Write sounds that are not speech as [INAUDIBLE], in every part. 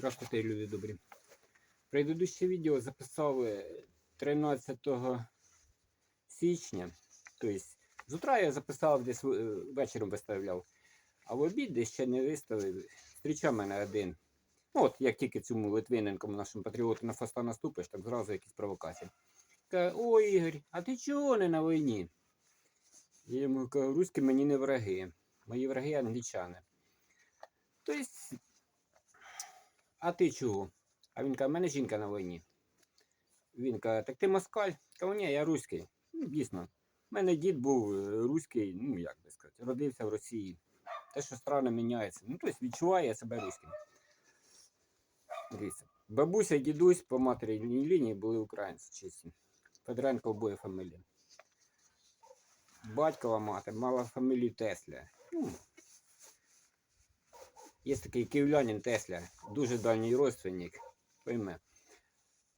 Здравствуйте, люди добрі. Предыдущее відео записав е, 13 січня. Тобто, з утра я записав десь е, вечором виставляв, а в обід десь ще не виставив. Зустрічав мене один. Ну, от як тільки цьому Литвиненкому нашому патріоту на фаста наступиш, так зразу якісь провокації. Каже, ой, Ігор, а ти чого не на війні? Я йому кажу, руські мені не враги. Мої враги англічани. Тобто, а ти чого? А він каже, в мене жінка на війні. Він каже, так ти москаль? Кажу, ні, я руський. Ну, дійсно. У мене дід був е, руський, ну як би сказати, родився в Росії. Те, що страна міняється. Ну, тобто відчуває себе руським. Дивіться. Бабуся і дідусь по материнній лінії були українці чисті. Федоренко обоє фамілії. Батькова мати мала фамілію Тесля. Ну, Є такий київлянин Тесля, дуже дальній родственник. Пойме.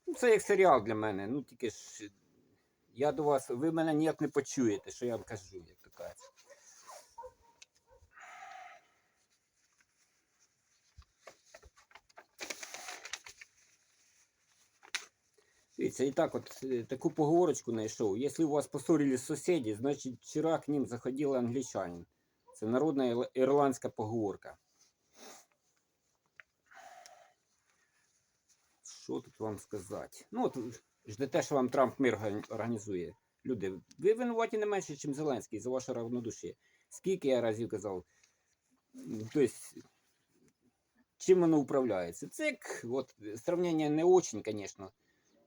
Ну, це як серіал для мене. Ну тільки ж я до вас, ви мене ніяк не почуєте, що я вам кажу, як то кажуть. Дивіться, і так от е, таку поговорочку знайшов. Якщо у вас поссорились сусіди, значить вчора к ним заходили англічанин. Це народна ірландська поговорка. Що тут вам сказати? Ну, от ждете, що вам Трамп мир організує. Люди, ви винуваті не менше, ніж Зеленський за ваше равнодушие. Скільки я разів казав, тобто, чим воно управляється? Це от, сравнення не очень, звісно,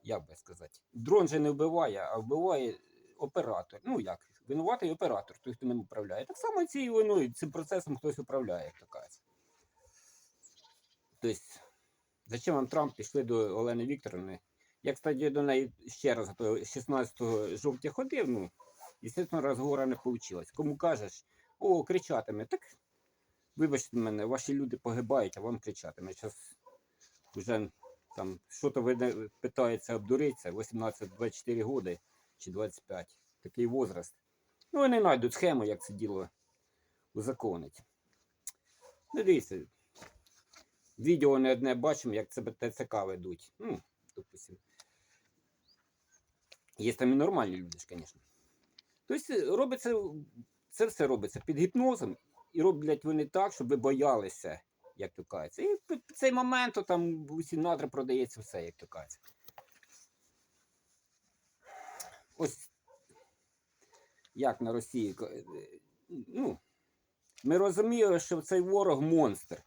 як би сказати. Дрон же не вбиває, а вбиває оператор. Ну як, винуватий оператор, той, хто ним управляє. Так само цією війною, цим процесом хтось управляє, як то кажуть. Тобто, зачем вам Трамп пішли до Олени Вікторовни? Я, кстати, до неї ще раз то 16 жовтня ходив, ну, звісно, розговору не вийшло. Кому кажеш, о, кричатиме, так вибачте мене, ваші люди погибають, а вам кричатиме. Зараз вже там що-то ви питається обдуритися, 18-24 роки чи 25, такий возраст. Ну, вони знайдуть схему, як це діло узаконить. Ну, дивіться, відео не одне бачимо, як це ТЦК ведуть. Ну, допустим. Є там і нормальні люди звісно. Тобто робиться, це все робиться під гіпнозом, і роблять вони так, щоб ви боялися, як то кажеться. І в цей момент то там усі надра продається все, як то кажеться. Ось як на Росії. е, Ну, ми розуміємо, що цей ворог монстр.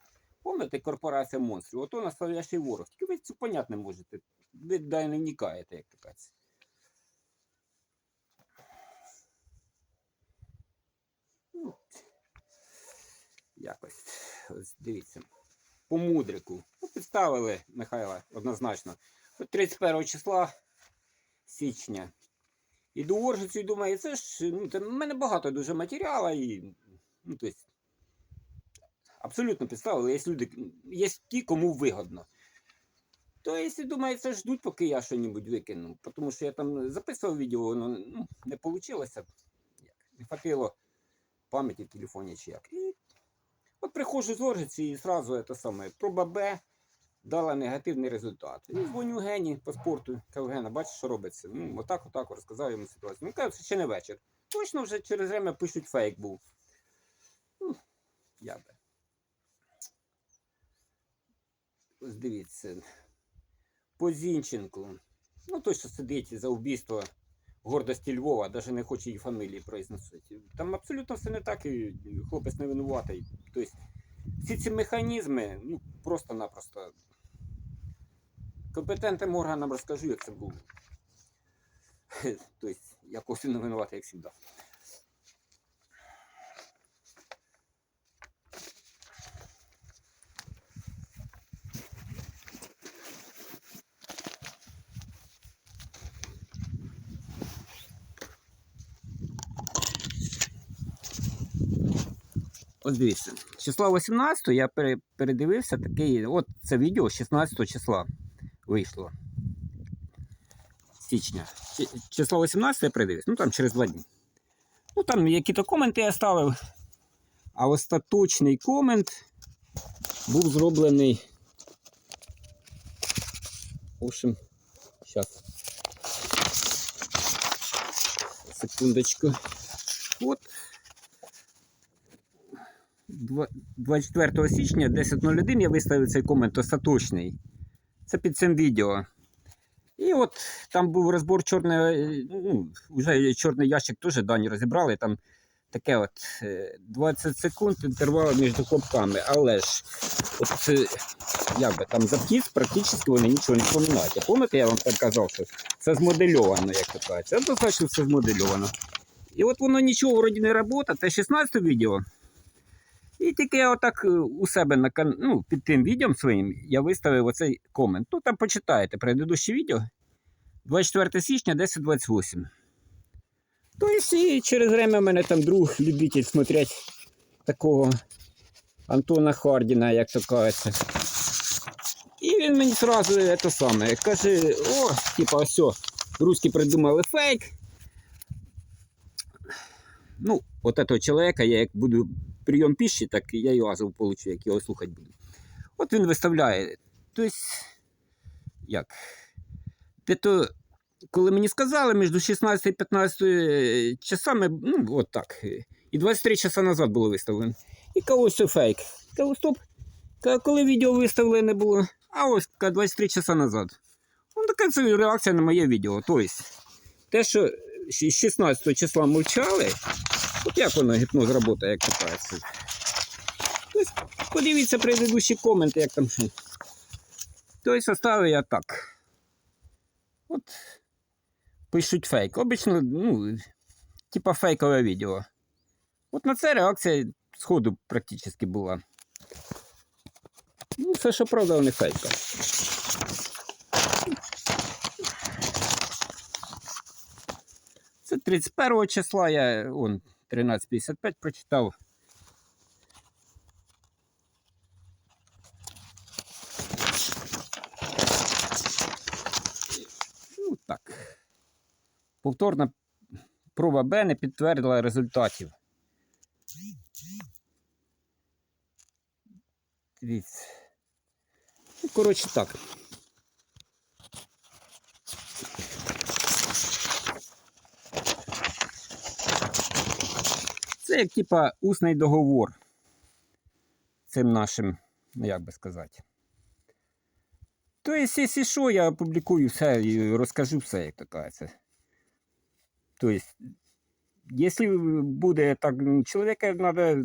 Пам'ятаєте, корпорація монстрів? Ото настоящий ворог. Тільки ви це поняти не можете. Ви дай не вникаєте, як то. Ну, Якось. Ось дивіться. По мудрику. Ну, підставили Михайла однозначно. От 31 числа січня. Іду в Оржицю і думаю, це ж ну, це, в мене багато дуже матеріалу і. Ну, тобто, абсолютно підставили. Є люди, є ті, кому вигодно. То якщо це ждуть, поки я щось викину. Тому що я там записував відео, воно ну, не вийшло. Не хватило пам'яті в телефоні чи як. І от приходжу з Оржиці і одразу це саме. Проба Б дала негативний результат. І дзвоню Гені по спорту. Кажу, Гена, бачиш, що робиться? Ну, отак, отак розказав йому ситуацію. Ну, кажу, ще не вечір. Точно вже через время пишуть фейк був. Ну, я би. Ось дивіться. По Зінченку. Ну, той, що сидить за вбійство гордості Львова, навіть не хоче її фамілії произносити. Там абсолютно все не так, і хлопець не винуватий. Тобто, всі ці механізми, ну, просто-напросто. Компетентним органам розкажу, як це було. [LAUGHS] Тобто, якось не винуватий, як завжди. Ось дивіться, числа 18 я передивився такий. От це відео 16 числа вийшло. Січня. Чи- Число 18 я передивився, ну там через два дні. Ну там які-то коменти я ставив. А остаточний комент був зроблений В общем, сейчас. Секундочку. От. Два- 24 січня 10.01 я виставив цей комент остаточний. Це під цим відео. І от там був розбор чорний, ну, вже чорний ящик теж дані розібрали. Там таке от е, 20 секунд інтервал між копками. Але ж от, е, як би, там за практично вони нічого не вспоминають. А Пам'ятаєте, я вам так казав, що це змодельовано, як то кажуть. Це достатньо все змодельовано. І от воно нічого вроді не працює, це 16 відео. І тільки я отак е, у себе на ну, під тим відео своїм я виставив оцей комент. Ну там почитаєте предыдущее відео. 24 січня 10.28. Тобто і через время мене там друг любитель смотреть такого Антона Хардіна, як то кажеться. І він мені сразу це саме каже: о, типа, все, русські придумали фейк. Ну, от этого чоловіка я як буду прийом піші, так я і азов получу, як його слухати буду. От він виставляє. Тобто, як? Де то, коли мені сказали, між 16 і 15 часами, ну, от так. І 23 часа назад було виставлено. І кажу, що фейк. Кажу, стоп. Коли відео виставлене було, а ось 23 часа назад. Ну, така це реакція на моє відео. Тобто, те, що 16 числа мовчали, от як воно гіпноз працює, як. Тобто, подивіться предыдущі коменти, як там що. Тобто, оставив я так. От пишуть фейк. Обично, ну, типа фейкове відео. От на це реакція сходу практично була. Ну, все, що правда, вони фейка. Це 31 числа я он 13.55 прочитав. Ну так. Повторна проба Б не підтвердила результатів. Дивіться. Ну, коротше так. Це як типа усний договор цим нашим, ну як би сказати. То есть, якщо що, я опублікую все і розкажу все, як то кажеться. Тобто, якщо буде так, ну, чоловіка треба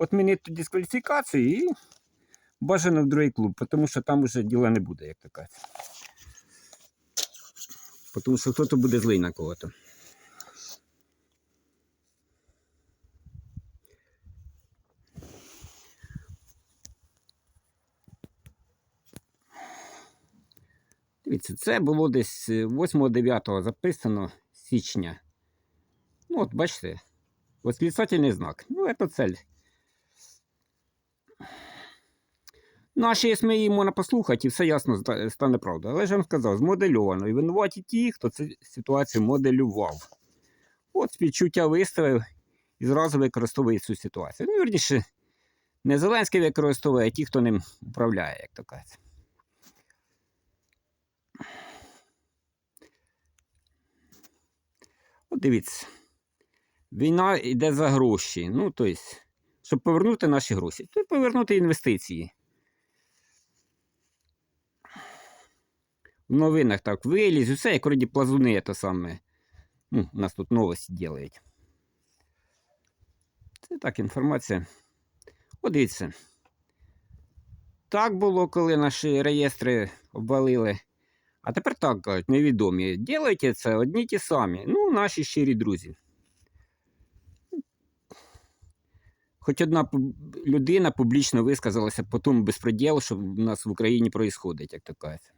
відмінити дискваліфікацію і бажано в другий клуб, тому що там вже діла не буде, як то кажеться. Тому що хтось буде злий на кого-то. Дивіться, це було десь 8-9 записано січня. Ну, от бачите, восклицательний знак. Ну, це цель. Ну, а ще ми її можна послухати, і все ясно стане правда. Але ж я вам сказав, змодельовано. І винуваті ті, хто цю ситуацію моделював. От співчуття виставив і зразу використовує цю ситуацію. Ну, вірніше, не Зеленський використовує, а ті, хто ним управляє, як то кажуть. От дивіться. Війна йде за гроші. Ну, тобто, щоб повернути наші гроші, то повернути інвестиції. В новинах так виліз, усе, як вроді плазуни, то саме. Ну, у нас тут новості роблять. Це так інформація. От дивіться. Так було, коли наші реєстри обвалили. А тепер так кажуть, невідомі. Ділайте це одні ті самі. Ну, наші щирі друзі. Хоч одна людина публічно висказалася по тому безпреділу, що в нас в Україні відбувається, як то кажуть.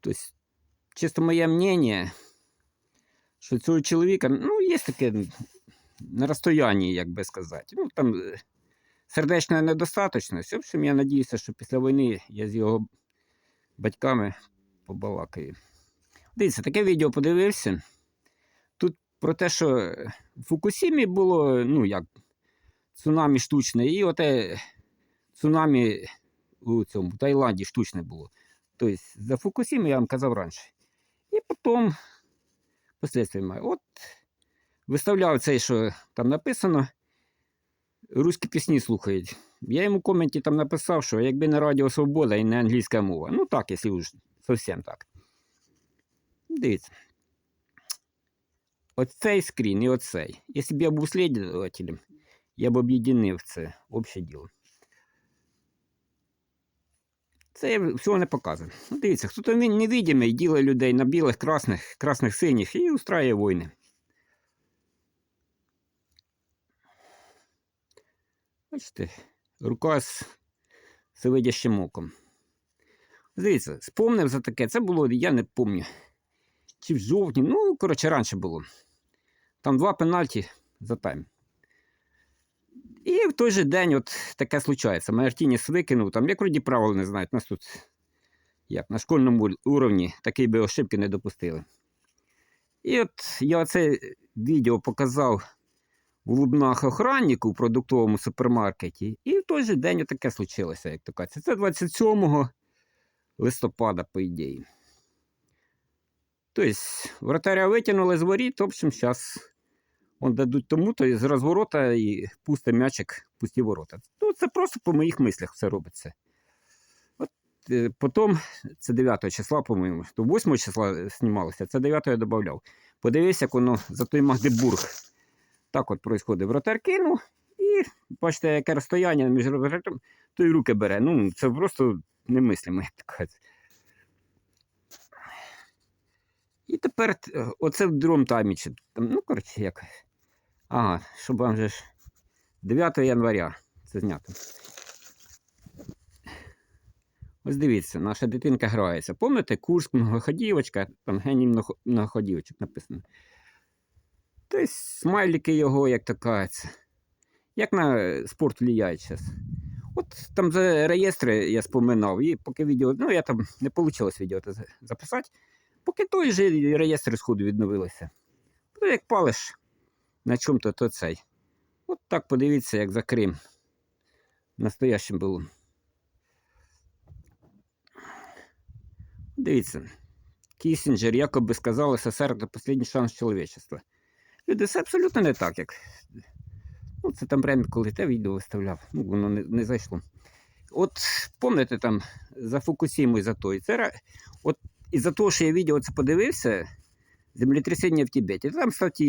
Тобто, чисто моє мнення, що цього чоловіка, ну, є таке на розстоянні, як би сказати. Ну, там е, сердечна недостаточність. В общем, я сподіваюся, що після війни я з його батьками побалакаю. Дивіться, таке відео подивився. Тут про те, що в Фукусімі було, ну як, цунамі штучне, і оте цунамі у цьому Таїланді штучне було. Тобто за Фукусіму я вам казав раніше. І потім послідствия маю. От виставляв цей, що там написано. Руські пісні слухають. Я йому в коменті там написав, що якби не Радіо Свобода і не англійська мова. Ну так, якщо уж зовсім так. Дивіться. Оцей скрін і оцей. Якщо б я був слідувателем, я б об'єднав це обще діло. Це я всього не показую. Ну, дивіться, хто-то не- невидимий ділить людей на білих, красних, красних, синіх і устраює війни. Бачите, рука з всевидящим оком. Дивіться, спомнив за таке. Це було, я не пам'ятаю. Чи в жовтні, ну, коротше, раніше було. Там два пенальті за тайм. І в той же день от таке случається. Мартініс викинув, там, як вроді правил не знають, нас тут як на школьному уровні такий би ошибки не допустили. І от я це відео показав у Лубнах охраннику в продуктовому супермаркеті, і в той же день таке случилося, як то кажеться. Це 27 листопада, по ідеї. Тобто, вратаря витягнули з воріт, в общем, зараз дадуть тому, то з розворота і пусте м'ячик, пусті ворота. Ну, це просто по моїх мислях все робиться. От, е, потім, це 9 числа, по-моєму, то 8 числа знімалося, це 9 я додавав. Подивись, як воно за той Магдебург. Так от происходить. Вратар кинув, і бачите, яке розстояння між вратарем, то й руки бере. Ну, це просто немислимо, як так. І тепер е, оце в другому таймі. ну, коротше, як. Ага, щоб вам же ж 9 января це знято. Ось дивіться, наша дитинка грається. Пам'ятаєте, Курськ, многоходівочка, там геній многоходівочок написано. Тобто смайлики його, як то кажеться. Як на е, спорт впливає зараз. От там за реєстри я споминав, і поки відео, ну я там не вийшло відео записати, поки той же реєстр сходу відновилися. Ну, як палиш на чому-то, то цей. От так подивіться, як за Крим. Настоящим було. Дивіться. Кісінджер якоби сказав СССР це останній шанс чоловічества. Люди, це абсолютно не так, як. Ну, це там время, коли те відео виставляв, ну, воно не, не зайшло. От пам'ятаєте там за Фукусіму і за той. Це, от із-за того, що я відео це подивився, землетрясіння в Тибеті. Там, кстати,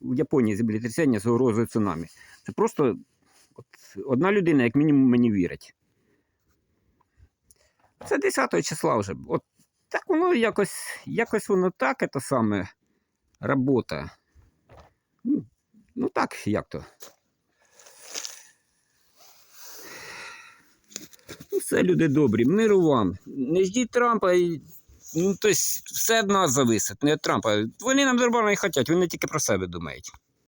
в Японії землетрясіння з угрозою цунамі. Це просто от, одна людина, як мінімум, мені вірить. Це 10 числа вже. От так воно якось, якось воно так, це саме робота. Ну, так, як то. Ну, все, люди добрі, миру вам. Не ждіть Трампа. Ну, тобто, все від нас зависить, не від Трампа. Вони нам нормально і хочуть, вони тільки про себе думають.